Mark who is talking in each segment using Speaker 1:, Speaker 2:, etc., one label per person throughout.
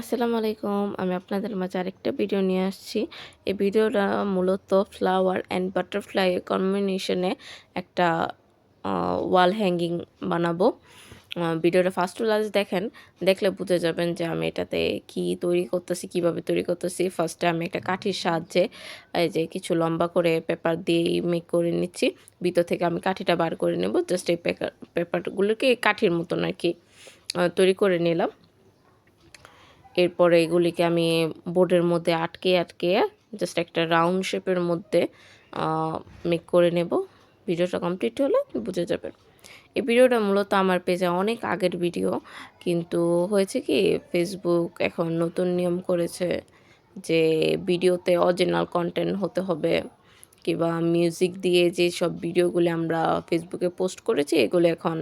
Speaker 1: আসসালামু আলাইকুম, আমি আপনাদের মাঝে আরেকটা ভিডিও নিয়ে আসছি। এই ভিডিওটা মূলত ফ্লাওয়ার অ্যান্ড বাটারফ্লাই কম্বিনেশনে একটা ওয়াল হ্যাঙ্গিং বানাবো। ভিডিওটা ফার্স্ট টু লাস্ট দেখেন, দেখলে বুঝে যাবেন যে আমি এটাতে কি তৈরি করতেছি, কীভাবে তৈরি করতেছি। ফার্স্টে আমি একটা কাঠির সাহায্যে, এই যে কিছু লম্বা করে পেপার দিয়ে মেক করে নিচ্ছি। ভিতর থেকে আমি কাঠিটা বার করে নেব জাস্ট এই পেপার পেপারগুলোকে কাঠির মতন আর কি তৈরি করে নিলাম। এরপরে এগুলিকে আমি বোর্ডের মধ্যে আটকে আটকে জাস্ট একটা রাউন্ড শেপের মধ্যে মেক করে নেব। ভিডিওটা কমপ্লিট হলে বুঝে যাবেন। এই ভিডিওটা মূলত আমার পেজে অনেক আগের ভিডিও, কিন্তু হয়েছে কি ফেসবুক এখন নতুন নিয়ম করেছে যে ভিডিওতে অরিজিনাল কন্টেন্ট হতে হবে, কিংবা মিউজিক দিয়ে যে সব ভিডিওগুলি আমরা ফেসবুকে পোস্ট করেছি, এগুলো এখন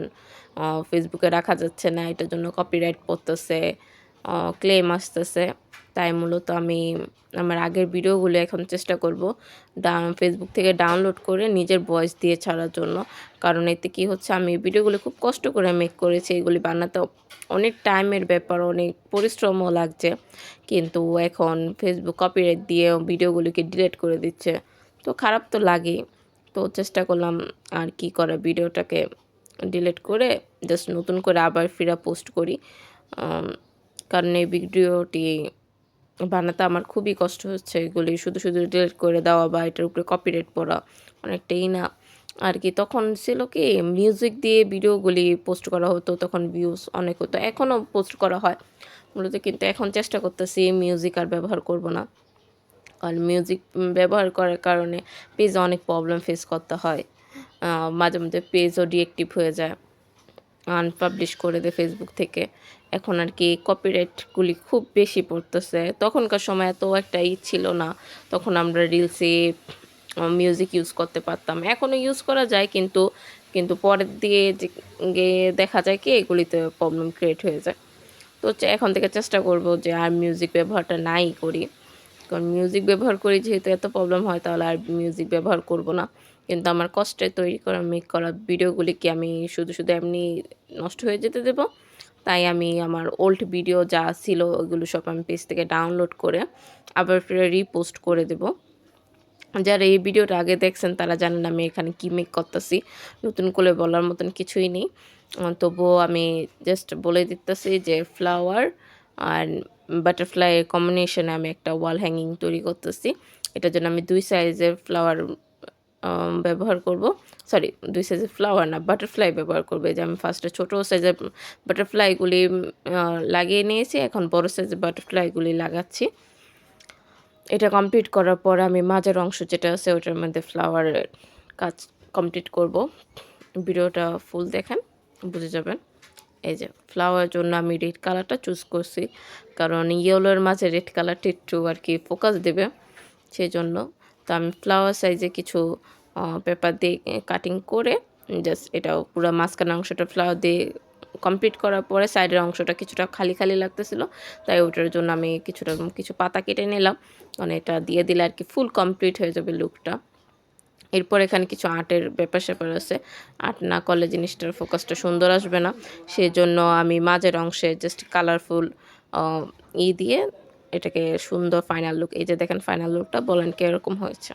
Speaker 1: ফেসবুকে রাখা যাচ্ছে না, এটার জন্য কপিরাইট পড়তেছে। ক্লেম আসতেছে। তাই মূলত আমি আমার আগের ভিডিওগুলো এখন চেষ্টা করব ফেসবুক থেকে ডাউনলোড করে নিজের ভয়েস দিয়ে ছাড়ার জন্য। কারণ এতে কি হচ্ছে, আমি ভিডিওগুলো খুব কষ্ট করে মেক করেছি, এগুলি বানাতে অনেক টাইমের ব্যাপার, অনেক পরিশ্রমও লাগছে। কিন্তু এখন ফেসবুক কপিরাইট দিয়ে ভিডিওগুলিকে ডিলিট করে দিচ্ছে। তো খারাপ তো লাগেই। তো চেষ্টা করলাম আর কি করা ভিডিওটাকে ডিলিট করে জাস্ট নতুন করে আবার ফিরা পোস্ট করি। কারণ এই ভিডিওটি বানাতে আমার খুবই কষ্ট হচ্ছে। এগুলি শুধু শুধু ডিলিট করে দেওয়া বা এটার উপরে কপিরাইট পড়া অনেকটাই না। আর কি, তখন ছিল কি মিউজিক দিয়ে ভিডিওগুলি পোস্ট করা হতো, তখন ভিউজ অনেক হতো। এখনও পোস্ট করা হয়। মূলত কিন্তু এখন চেষ্টা করতেছি মিউজিক আর ব্যবহার করব না। কারণ মিউজিক ব্যবহার করার কারণে পেজে অনেক প্রবলেম ফেস করতে হয়। মাঝে মধ্যে পেজও ডিএক্টিভ হয়ে যায়। আনপাবলিশ করে দেয় ফেসবুক থেকে। এখন আর কি কপিরাইটগুলি খুব বেশি পড়তেছে। তখনকার সময় এত একটা ই ছিল না। তখন আমরা রিলসে মিউজিক ইউজ করতে পারতাম। এখনও ইউজ করা যায় কিন্তু কিন্তু পরের দিয়ে দেখা যায় কি এগুলিতে প্রবলেম ক্রিয়েট হয়ে যায়। তো এখন থেকে চেষ্টা করব যে আর মিউজিক ব্যবহারটা নাই করি। কারণ মিউজিক ব্যবহার করি যেহেতু এত প্রবলেম হয় তাহলে আর মিউজিক ব্যবহার করব না। কিন্তু আমার কষ্টে তৈরি করা মেক করা ভিডিওগুলিকে আমি শুধু শুধু এমনি নষ্ট হয়ে যেতে দেব। তাই আমি আমার ওল্ড ভিডিও যা ছিল ওইগুলো সব আমি পেজ থেকে ডাউনলোড করে আবার ফিরে রিপোস্ট করে দেব। যারা এই ভিডিওটা আগে দেখছেন, তারা জানেন আমি এখানে কী মেক করতেছি। নতুন করে বলার মতন কিছুই নেই। তবুও আমি জাস্ট বলে দিতেছি যে ফ্লাওয়ার আর বাটারফ্লাই কম্বিনেশনে আমি একটা ওয়াল হ্যাঙ্গিং তৈরি করতেছি। এটার জন্য আমি দুই সাইজের ফ্লাওয়ার ব্যবহার করব। সরি দুই সাইজের ফ্লাওয়ার না বাটারফ্লাই ব্যবহার করবে। যে আমি ফার্স্টে ছোটো সাইজের বাটারফ্লাইগুলি লাগিয়ে নিয়েছি। এখন বড় সাইজের বাটারফ্লাইগুলি লাগাচ্ছি। এটা কমপ্লিট করার পর আমি মাঝের অংশ যেটা আছে, ওটার মধ্যে ফ্লাওয়ারের কাজ কমপ্লিট করব। ভিডিওটা ফুল দেখেন, বুঝে যাবেন। এই যে ফ্লাওয়ার জন্য আমি রেড কালারটা চুজ করছি। কারণ ইয়েলোর মাঝে রেড কালারটা একটু আর কি ফোকাস দেবে। সেই জন্য তো আমি ফ্লাওয়ার সাইজে কিছু পেপার দিয়ে কাটিং করে জাস্ট এটাও পুরো মাঝখানে অংশটা ফ্লাওয়ার দিয়ে কমপ্লিট করার পরে সাইডের অংশটা কিছুটা খালি খালি লাগতেছিল, তাই ওটার জন্য আমি কিছুটা, কিছু পাতা কেটে নিলাম। কারণ এটা দিয়ে দিলে আর কি ফুল কমপ্লিট হয়ে যাবে লুকটা এরপর এখানে কিছু আর্টের ব্যাপার স্যাপার আছে। আর্ট না করলে জিনিসটার ফোকাসটা সুন্দর আসবে না। সেই জন্য আমি মাঝের অংশে জাস্ট কালারফুল ই দিয়ে এটাকে সুন্দর ফাইনাল লুক এই যে দেখেন ফাইনাল লুকটা বলেন কীরকম হয়েছে।